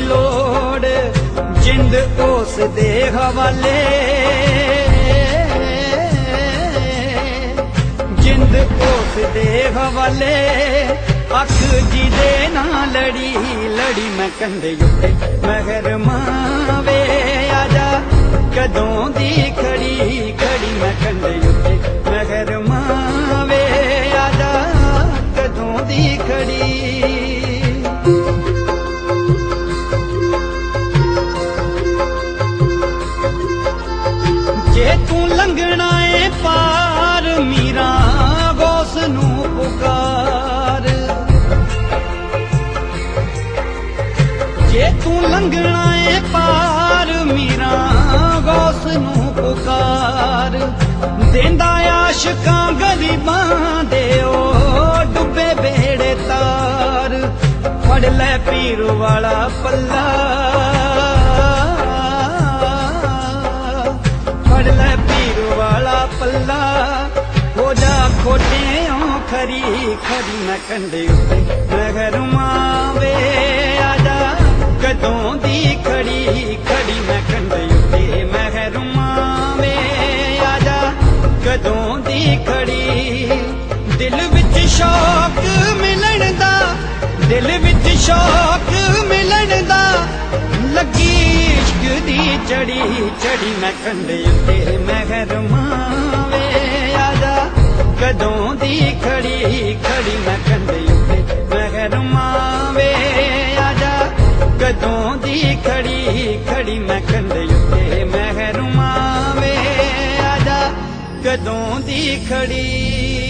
ਲੋੜ, ਜਿੰਦ ਉਸ ਦੇ ਹਵਾਲੇ। ਜਿੰਦ ਉਸ ਦੇ ਹਵਾਲੇ, ਅੱਖ ਜੀ ਦੇ ਨਾਲ ਲੜੀ ਲੜੀ ਮੈਂ ਕੰਦੇ ਉੱਤੇ ਮਗਰ ਮਾਵੇ। ਆਜਾ ਕਦੋਂ ਦੀ ਖੜੀ ਖੜੀ ਮੈਂ ਕੰਦੇ ਲੰਘਣਾ ਏ ਪਾਰ, ਮੀਰਾ ਗੋਸ ਨੂੰ ਪੁਕਾਰ। ਜੇ ਤੂੰ ਲੰਘਣਾ ਏ ਪਾਰ, ਮੀਰਾ ਗੋਸ ਨੂੰ ਪੁਕਾਰ। ਦੇਂਦਾ ਆਸ਼ਕਾਂ ਗਰੀਬਾਂ ਦੇ ਓ ਡੁੱਬੇ ਬੇੜੇ ਤਾਰ। ਫੜ ਲੈ ਪੀਰ ਵਾਲਾ ਪੱਲਾ। ਫੜ ਲੈ ਜਾ ਖਰੀ ਖਰੀ ਨਾ ਕੰਡੇ ਉੱਤੇ ਨਗਰ ਮਾਵੇ ਆਜਾ। ਕਦੋਂ ਦੀ ਖੜੀ ਖੜੀ ਨਾ ਕੰਡੇ ਉੱਤੇ ਮਹਿਰ ਮਾਵੇ ਆਜਾ। ਕਦੋਂ ਦੀ ਖੜੀ ਦਿਲ ਵਿੱਚ ਸ਼ੌਕ ਮਿਲਣ ਦਾ, ਦਿਲ ਵਿੱਚ ਸ਼ੌਕ ਮਿਲਣ ਦਾ। ਲੱਗੀ ਇਸ਼ਕ ਦੀ ਚੜੀ ਚੜੀ ਮੈਂ ਕੰਡੇ ਉੱਤੇ ਮਹਿਰ ਮਾਵੇ ਖੜੀ ਖੜੀ ਮੈਂ ਕੰਡੇ ਉੱਤੇ ਮਹਿਰ ਮਾਵੇ ਆਜਾ। ਕਦੋਂ ਦੀ ਖੜੀ ਖੜੀ ਮੈਂ ਕੰਡੇ ਉੱਤੇ ਮਹਿਰ ਮਾਵੇ ਆਜਾ। ਕਦੋਂ ਦੀ ਖੜੀ